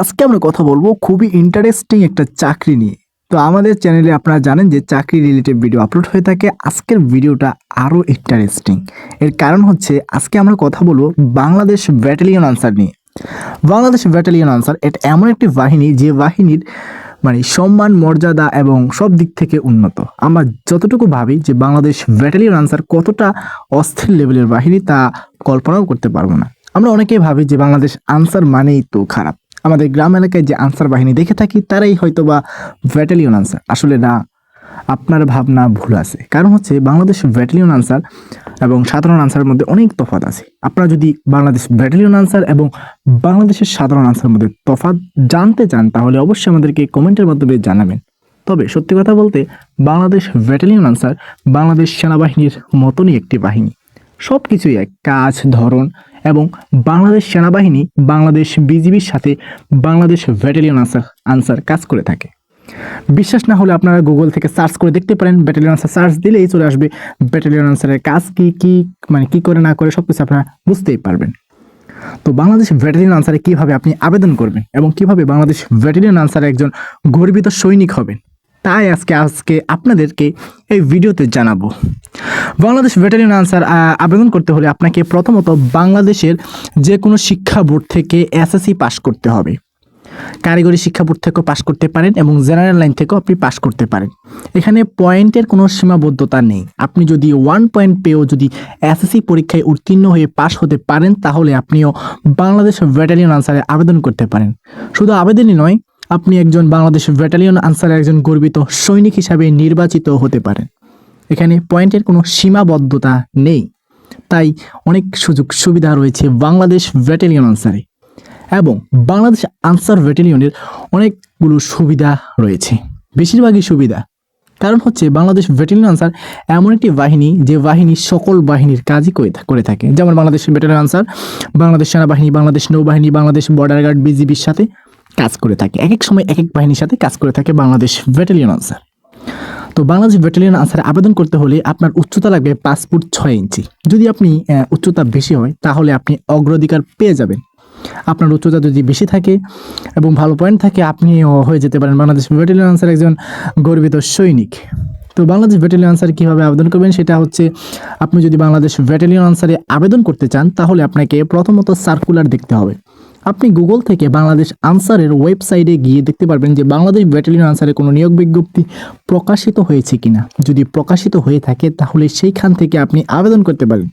আজকে আমরা কথা বলব খুবই ইন্টারেস্টিং একটা চাকরি নিয়ে। তো আমাদের চ্যানেলে আপনারা জানেন যে চাকরি রিলেটেড ভিডিও আপলোড হয়ে থাকে। আজকের ভিডিওটা আরও ইন্টারেস্টিং এর কারণ হচ্ছে আজকে আমরা কথা বলব বাংলাদেশ ব্যাটালিয়ন আনসার নিয়ে। বাংলাদেশ ব্যাটালিয়ন আনসার এটা এমন একটি বাহিনী যে বাহিনীর মানে সম্মান, মর্যাদা এবং সব দিক থেকে উন্নত। আমরা যতটুকু ভাবি যে বাংলাদেশ ব্যাটালিয়ন আনসার কতটা অস্থির লেভেলের বাহিনী তা কল্পনাও করতে পারব না। আমরা অনেকেই ভাবি যে বাংলাদেশ আনসার মানেই তো খারাপ। আমাদের গ্রাম এলাকায় যে আনসার বাহিনী দেখে থাকি, তারাই হয়তো বা ব্যাটালিয়ন আনসার। আসলে না, আপনার ভাবনা ভুল আছে। কারণ হচ্ছে বাংলাদেশ ব্যাটালিয়ন আনসার এবং সাধারণ আনসারের মধ্যে অনেক তফাৎ আছে। আপনারা যদি বাংলাদেশ ব্যাটালিয়ন আনসার এবং বাংলাদেশের সাধারণ আনসারের মধ্যে তফাৎ জানতে চান, তাহলে অবশ্যই আমাদেরকে কমেন্টের মাধ্যমে জানাবেন। তবে সত্যি কথা বলতে, বাংলাদেশ ব্যাটালিয়ন আনসার বাংলাদেশ সেনাবাহিনীর মতনই একটি বাহিনী। সব কিছুই এক, কাজ, ধরন এবং বাংলাদেশ সেনাবাহিনী বাংলাদেশ বিজিবির সাথে বাংলাদেশ ব্যাটালিয়ন আনসার আনসার কাজ করে থাকে। বিশ্বাস না হলে আপনারা গুগল থেকে সার্চ করে দেখতে পারেন। ব্যাটালিয়ন আনসার সার্চ দিলেই চলে আসবে ব্যাটালিয়ন আনসারের কাজ কি কি মানে কি করে, না করে সব কিছু আপনারা বুঝতেই পারবেন। তো বাংলাদেশ ব্যাটালিয়ন আনসারে কীভাবে আপনি আবেদন করবেন এবং কীভাবে বাংলাদেশ ব্যাটালিয়ন আনসারে একজন গর্বিত সৈনিক হবেন? তাই আজকে আজকে আপনাদেরকে এই ভিডিওতে জানাব। বাংলাদেশ ব্যাটালিয়ন আনসার আবেদন করতে হলে আপনাকে প্রথমত বাংলাদেশের যে কোনো শিক্ষা বোর্ড থেকে এসএসসি পাস করতে হবে। কারিগরি শিক্ষা বোর্ড থেকেও পাশ করতে পারেন এবং জেনারেল লাইন থেকেও আপনি পাশ করতে পারেন। এখানে পয়েন্টের কোনো সীমাবদ্ধতা নেই। আপনি যদি ওয়ান পয়েন্ট পেয়েও যদি এসএসসি পরীক্ষায় উত্তীর্ণ হয়ে পাশ হতে পারেন, তাহলে আপনিও বাংলাদেশ ব্যাটালিয়ন আনসারে আবেদন করতে পারেন। শুধু আবেদনই নয় আপনি একজন বাংলাদেশ ব্যাটালিয়ন আনসারের একজন গর্বিত সৈনিক হিসাবে নির্বাচিত হতে পারেন। এখানে পয়েন্টের কোনো সীমাবদ্ধতা নেই। তাই অনেক সুযোগ সুবিধা রয়েছে বাংলাদেশ ব্যাটালিয়ন আনসারে। এবং বাংলাদেশ আনসার ব্যাটালিয়নের অনেকগুলো সুবিধা রয়েছে। বেশিরভাগই সুবিধা। কারণ হচ্ছে বাংলাদেশ ব্যাটালিয়ন আনসার এমন একটি বাহিনী যে বাহিনী সকল বাহিনীর কাজই করে থাকে। যেমন বাংলাদেশ ব্যাটালিয়ন আনসার, বাংলাদেশ সেনাবাহিনী, বাংলাদেশ নৌবাহিনী, বাংলাদেশ বর্ডার গার্ড, বিজিবির সাথে কাজ করে থাকে। এক এক সময় এক এক বাহিনীর সাথে কাজ করে থাকে বাংলাদেশ ব্যাটালিয়ন আনসার। তো বাংলাদেশ ব্যাটালিয়ন আনসারে আবেদন করতে হলে আপনার উচ্চতা লাগবে পাঁচ ফুট ছয় ইঞ্চি। যদি আপনি উচ্চতা বেশি হয়, তাহলে আপনি অগ্রাধিকার পেয়ে যাবেন। আপনার উচ্চতা যদি বেশি থাকে এবং ভালো পয়েন্ট থাকে আপনি হয়ে যেতে পারেন বাংলাদেশ ব্যাটালিয়ন আনসার একজন গর্বিত সৈনিক। তো বাংলাদেশ ব্যাটালিয়ন আনসার কীভাবে আবেদন করবেন, সেটা হচ্ছে আপনি যদি বাংলাদেশ ব্যাটালিয়ন আনসারে আবেদন করতে চান, তাহলে আপনাকে প্রথমত সার্কুলার দেখতে হবে। আপনি গুগল থেকে বাংলাদেশ আনসারের ওয়েবসাইটে গিয়ে দেখতে পারবেন যে বাংলাদেশ ব্যাটালিয়ন আনসারে কোনো নিয়োগ বিজ্ঞপ্তি প্রকাশিত হয়েছে কিনা। যদি প্রকাশিত হয়ে থাকে, তাহলে সেইখান থেকে আপনি আবেদন করতে পারেন।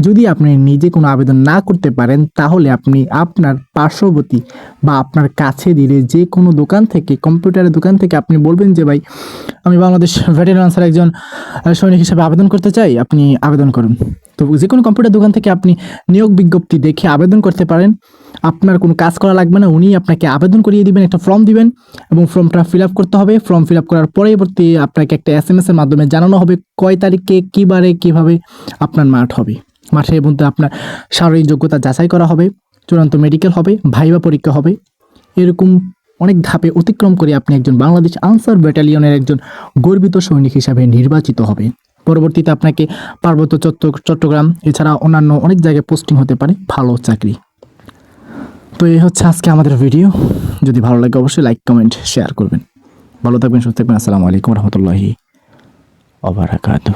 যদি আপনি নিজে কোনো আবেদন না করতে পারেন, তাহলে আপনি আপনার পার্শ্ববর্তী বা আপনার কাছে দিলে যে কোনো দোকান থেকে, কম্পিউটারের দোকান থেকে আপনি বলবেন যে, ভাই, আমি বাংলাদেশ ভেটেরিয়ান আনসার একজন সৈনিক হিসেবে আবেদন করতে চাই। আপনি আবেদন করুন। তো যে কোনো কম্পিউটার দোকান থেকে আপনি নিয়োগ বিজ্ঞপ্তি দেখে আবেদন করতে পারেন। আপনার কোনো কাজ করা লাগবে না, উনি আপনাকে আবেদন করিয়ে দিবেন, একটা ফর্ম দিবেন এবং ফর্মটা ফিল আপ করতে হবে। ফর্ম ফিল আপ করার পরবর্তী আপনাকে একটা এস এম এসের মাধ্যমে জানানো হবে কয় তারিখে, কী বারে, কীভাবে আপনার মাঠ হবে। মাঠের মধ্যে আপনার শারীরিক যোগ্যতা যাচাই করা হবে, চূড়ান্ত মেডিকেল হবে, ভাইবা পরীক্ষা হবে। এরকম অনেক ধাপে অতিক্রম করে আপনি একজন বাংলাদেশ আনসার ব্যাটালিয়নের একজন গর্বিত সৈনিক হিসাবে নির্বাচিত হবে। পরবর্তীতে আপনাকে পার্বত্য চট্ট চট্টগ্রাম, এছাড়া অন্যান্য অনেক জায়গায় পোস্টিং হতে পারে ভালো চাকরি। তো এই হচ্ছে আজকে আমাদের ভিডিও যদি ভালো লাগে অবশ্যই লাইক কমেন্ট শেয়ার করবেন। ভালো থাকবেন, সুস্থ থাকবেন। আসসালামু আলাইকুম রহমতুল্লাহি অবরাকাতু